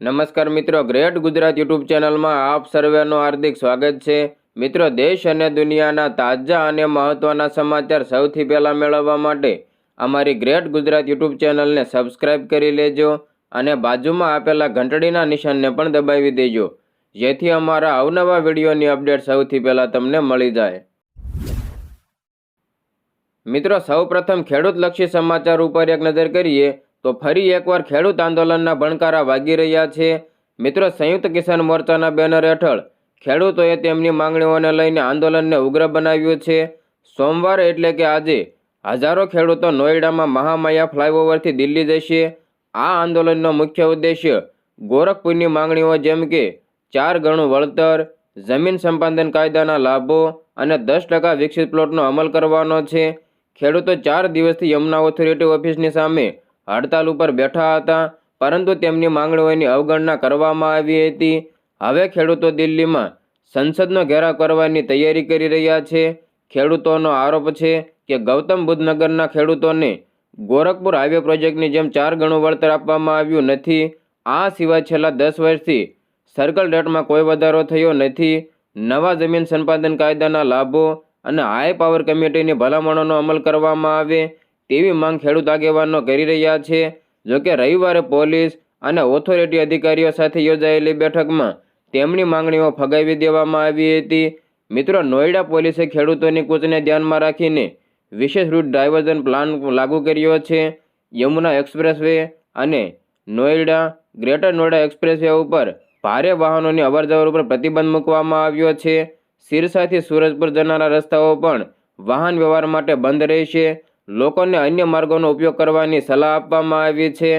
નમસ્કાર મિત્રો, great Gujarat YouTube ચેનલમાં આપ સર્વેનું હાર્દિક સ્વાગત છે. મિત્રો, દેશ અને દુનિયાના તાજા અને મહત્ત્વના સમાચાર સૌથી પહેલાં મેળવવા માટે અમારી ગ્રેટ ગુજરાત યુટ્યુબ ચેનલને સબસ્ક્રાઇબ કરી લેજો અને બાજુમાં આપેલા ઘંટડીના નિશાનને પણ દબાવી દેજો. જેથી અમારા અવનવા વિડીયોની અપડેટ સૌથી પહેલાં તમને મળી જાય. મિત્રો, સૌપ્રથમ ખેડૂતલક્ષી સમાચાર ઉપર એક નજર કરીએ. તો ફરી એકવાર ખેડૂત આંદોલનના ભણકારા વાગી રહ્યા છે. મિત્રો, સંયુક્ત કિસાન મોરચાના બેનર હેઠળ ખેડૂતોએ તેમની માંગણીઓને લઈને આંદોલનને ઉગ્ર બનાવ્યું છે. સોમવારે એટલે કે આજે હજારો ખેડૂતો નોઈડામાં મહામાયા ફ્લાયઓવરથી દિલ્હી જશે. આ આંદોલનનો મુખ્ય ઉદ્દેશ્ય ગોરખપુરની માંગણીઓ જેમ કે ચાર ગણું વળતર, જમીન સંપાદન કાયદાના લાભો અને દસ ટકા વિકસિત પ્લોટનો અમલ કરવાનો છે. ખેડૂતો ચાર દિવસથી યમુના ઓથોરિટી ઓફિસની સામે હડતાલ ઉપર બેઠા હતા, પરંતુ તેમની માંગણીઓની અવગણના કરવામાં આવી હતી. હવે ખેડૂતો દિલ્હીમાં સંસદનો ઘેરાવ કરવાની તૈયારી કરી રહ્યા છે. ખેડૂતોનો આરોપ છે કે ગૌતમ બુદ્ધનગરના ખેડૂતોને ગોરખપુર હાઈવે પ્રોજેક્ટની જેમ ચાર ગણું વળતર આપવામાં આવ્યું નથી. આ સિવાય છેલ્લા દસ વર્ષથી સર્કલ રેટમાં કોઈ વધારો થયો નથી. નવા જમીન સંપાદન કાયદાના લાભો અને હાઈ પાવર કમિટીની ભલામણોનો અમલ કરવામાં આવે તેવી માંગ ખેડૂત આગેવાનો કરી રહ્યા છે. જોકે રવિવારે પોલીસ અને ઓથોરિટી અધિકારીઓ સાથે યોજાયેલી બેઠકમાં તેમની માંગણીઓ ફગાવી દેવામાં આવી હતી. મિત્રો, નોઈડા પોલીસે ખેડૂતોની કૂચને ધ્યાનમાં રાખીને વિશેષ રૂટ ડાયવર્ઝન પ્લાન લાગુ કર્યો છે. યમુના એક્સપ્રેસવે અને નોઈડા, ગ્રેટર નોઈડા એક્સપ્રેસવે ઉપર ભારે વાહનોની અવરજવર ઉપર પ્રતિબંધ મૂકવામાં આવ્યો છે. સિરસાથી સુરજપુર જનારા રસ્તાઓ પણ વાહન વ્યવહાર માટે બંધ રહેશે. લોકોને અન્ય માર્ગોનો ઉપયોગ કરવાની સલાહ આપવામાં આવી છે.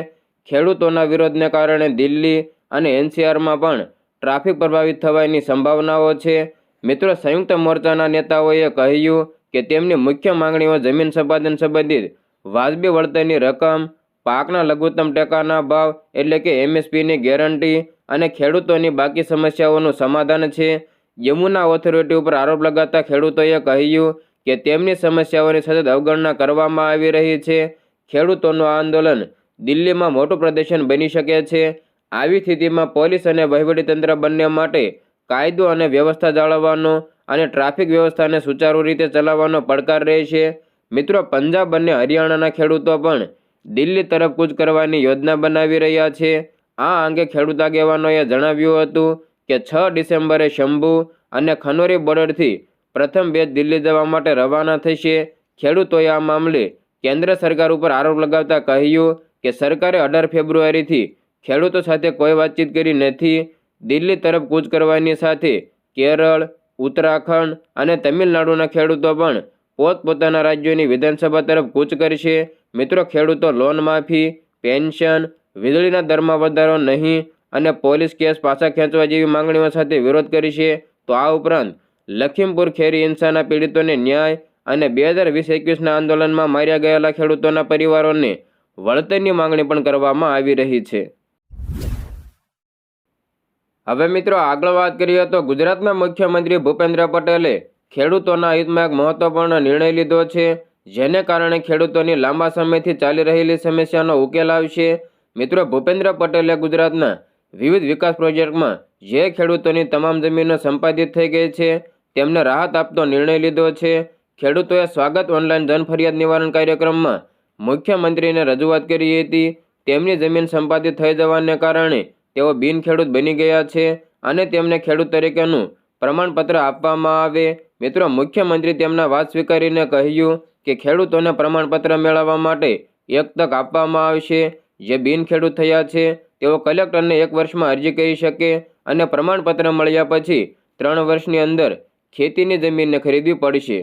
ખેડૂતોના વિરોધને કારણે દિલ્હી અને એનસીઆરમાં પણ ટ્રાફિક પ્રભાવિત થવાની સંભાવનાઓ છે. મિત્રો, સંયુક્ત મોરચાના નેતાઓએ કહ્યું કે તેમની મુખ્ય માંગણીઓ જમીન સંપાદન સંબંધિત વાજબી વળતરની રકમ, પાકના લઘુત્તમ ટેકાના ભાવ એટલે કે એમએસપીની ગેરંટી અને ખેડૂતોની બાકી સમસ્યાઓનું સમાધાન છે. યમુના ઓથોરિટી ઉપર આરોપ લગાતા ખેડૂતોએ કહ્યું કે તેમની સમસ્યાઓની સતત અવગણના કરવામાં આવી રહી છે. ખેડૂતોનું આંદોલન દિલ્હીમાં મોટું પ્રદર્શન બની શકે છે. આવી સ્થિતિમાં પોલીસ અને વહીવટીતંત્ર બંને માટે કાયદો અને વ્યવસ્થા જાળવવાનો અને ટ્રાફિક વ્યવસ્થાને સુચારુ રીતે ચલાવવાનો પડકાર રહેશે. મિત્રો, પંજાબ અને હરિયાણાના ખેડૂતો પણ દિલ્હી તરફ કૂચ કરવાની યોજના બનાવી રહ્યા છે. આ અંગે ખેડૂત આગેવાનોએ જણાવ્યું હતું કે છ ડિસેમ્બરે શંભુ અને ખનોરી બોર્ડરથી પ્રથમ બેચ દિલ્હી જવા માટે રવાના થશે. ખેડૂતોએ આ મામલે કેન્દ્ર સરકાર ઉપર આરોપ લગાવતા કહ્યું કે સરકારે અઢાર ફેબ્રુઆરીથી ખેડૂતો સાથે કોઈ વાતચીત કરી નથી. દિલ્હી તરફ કૂચ કરવાની સાથે કેરળ, ઉત્તરાખંડ અને તમિલનાડુના ખેડૂતો પણ પોતપોતાના રાજ્યોની વિધાનસભા તરફ કૂચ કરશે. મિત્રો, ખેડૂતો લોન માફી, પેન્શન, વીજળીના દરમાં વધારો નહીં અને પોલીસ કેસ પાછા ખેંચવા જેવી માંગણીઓ સાથે વિરોધ કરશે તો આ ઉપરાંત લખીમપુર ખેરી હિંસાના પીડિતોને ન્યાય અને બે હજાર વીસ એકવીસના આંદોલનમાં માર્યા ગયેલા ખેડૂતોના પરિવારોને વળતરની માંગણી પણ કરવામાં આવી રહી છે. હવે મિત્રો આગળ વાત કરીએ તો ગુજરાતના મુખ્યમંત્રી ભૂપેન્દ્ર પટેલે ખેડૂતોના હિતમાં એક મહત્વપૂર્ણ નિર્ણય લીધો છે, જેને કારણે ખેડૂતોની લાંબા સમયથી ચાલી રહેલી સમસ્યાનો ઉકેલ આવશે. મિત્રો ભૂપેન્દ્ર પટેલે ગુજરાતના વિવિધ વિકાસ પ્રોજેક્ટમાં જે ખેડૂતોની તમામ જમીનો સંપાદિત થઈ ગઈ છે તેમને રાહત આપતો નિર્ણય લીધો છે. ખેડૂતોએ સ્વાગત ઓનલાઈન જન ફરિયાદ નિવારણ કાર્યક્રમમાં મુખ્યમંત્રીને રજૂઆત કરી હતી. તેમની જમીન સંપાદિત થઈ જવાને કારણે તેઓ બિનખેડૂત બની ગયા છે અને તેમને ખેડૂત તરીકેનું પ્રમાણપત્ર આપવામાં આવે. મિત્રો, મુખ્યમંત્રી તેમના વાત સ્વીકારીને કહ્યું કે ખેડૂતોને પ્રમાણપત્ર મેળવવા માટે એક તક આપવામાં આવશે. જે બિનખેડૂત થયા છે, તેઓ કલેક્ટરને એક વર્ષમાં અરજી કરી શકે અને પ્રમાણપત્ર મળ્યા પછી ત્રણ વર્ષની અંદર ખેતીની જમીનને ખરીદવી પડશે.